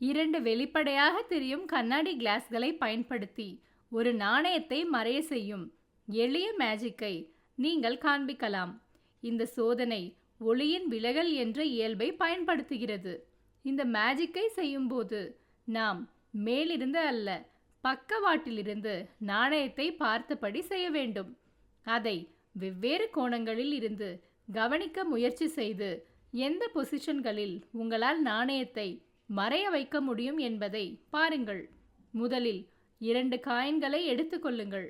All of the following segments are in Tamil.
இரண்டு வெளிப்படையாக தெரியும் கண்ணாடி கிளாஸ்களை பயன்படுத்தி. ஒரு நாணயத்தை மறைய செய்யும். எளிய மேஜிக்கை நீங்கள் காண்பிக்கலாம். இந்த சோதனை ஒளியின் விலகல் என்ற இயல்பை பயன்படுத்துகிறது. இந்த மேஜிக்கை செய்யும்போது நாம் மேலிருந்து அல்ல பக்கவாட்டிலிருந்து நாணயத்தை பார்த்தபடி செய்ய வேண்டும். அதை வெவ்வேறு கோணங்களில் இருந்து கவனிக்க முயற்சி செய்து எந்த பொசிஷன்களில் உங்களால் நாணயத்தை மறைய வைக்க முடியும் என்பதை பாருங்கள். முதலில் இரண்டு காயின்களை எடுத்துக்கொள்ளுங்கள்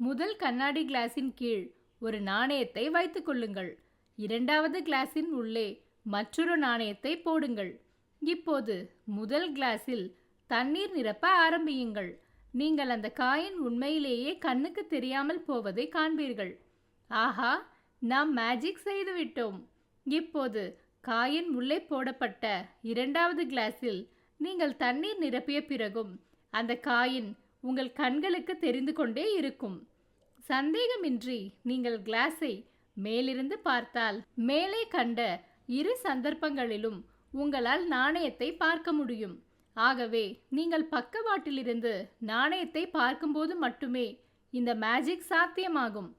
முதல் கண்ணாடி கிளாஸின் கீழ் ஒரு நாணயத்தை வைத்துக்கொள்ளுங்கள் இரண்டாவது கிளாஸின் உள்ளே மற்றொரு நாணயத்தை போடுங்கள். இப்போது முதல் கிளாஸில் தண்ணீர் நிரப்ப ஆரம்பியுங்கள். நீங்கள் அந்த காயின் உண்மையிலேயே கண்ணுக்கு தெரியாமல் போவதை காண்பீர்கள். ஆஹா நாம் மேஜிக் செய்துவிட்டோம். இப்போது காயின் உள்ளே போடப்பட்ட இரண்டாவது கிளாஸில் நீங்கள் தண்ணீர் நிரப்பிய பிறகும் அந்த காயின் உங்கள் கண்களுக்கு தெரிந்து கொண்டே இருக்கும். சந்தேகமின்றி நீங்கள் கிளாஸை மேலிருந்து பார்த்தால் மேலே கண்ட இரு சந்தர்ப்பங்களிலும் உங்களால் நாணயத்தை பார்க்க முடியும். ஆகவே நீங்கள் பக்கவாட்டிலிருந்து நாணயத்தை பார்க்கும்போது மட்டுமே இந்த மேஜிக் சாத்தியமாகும்.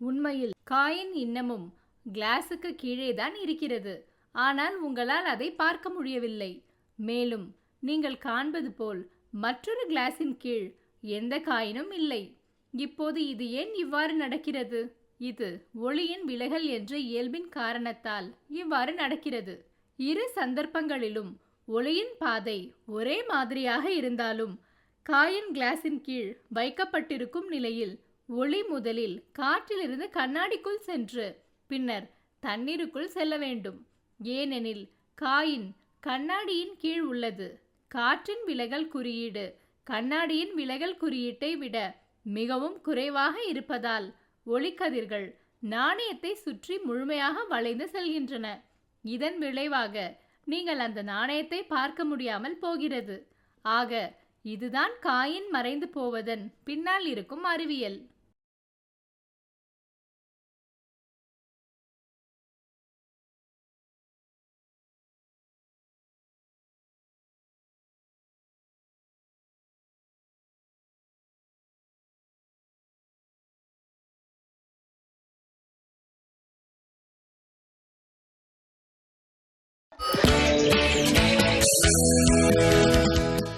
உண்மையில் காயின் இன்னமும் கிளாஸுக்கு கீழே தான் இருக்கிறது. ஆனால் உங்களால் அதை பார்க்க முடியவில்லை. மேலும் நீங்கள் காண்பது போல் மற்றொரு கிளாஸின் கீழ் எந்த காயினும் இல்லை. இப்போது இது ஏன் இவ்வாறு நடக்கிறது? இது ஒளியின் விலகல் என்ற இயல்பின் காரணத்தால் இவ்வாறு நடக்கிறது. இரு சந்தர்ப்பங்களிலும் ஒளியின் பாதை ஒரே மாதிரியாக இருந்தாலும் காயின் கிளாஸின் கீழ் வைக்கப்பட்டிருக்கும் நிலையில் ஒளி முதலில் காற்றிலிருந்து கண்ணாடிக்குள் சென்று பின்னர் தண்ணீருக்குள் செல்ல வேண்டும். ஏனெனில் காயின் கண்ணாடியின் கீழ் உள்ளது. காற்றின் விலகல் குறியீடு கண்ணாடியின் விலகல் குறியீட்டை விட மிகவும் குறைவாக இருப்பதால் ஒளிக்கதிர்கள் நாணயத்தை சுற்றி முழுமையாக வளைந்து செல்கின்றன. இதன் விளைவாக நீங்கள் அந்த நாணயத்தை பார்க்க முடியாமல் போகிறது. ஆக இதுதான் காயின் மறைந்து போவதன் பின்னால் இருக்கும் அறிவியல்.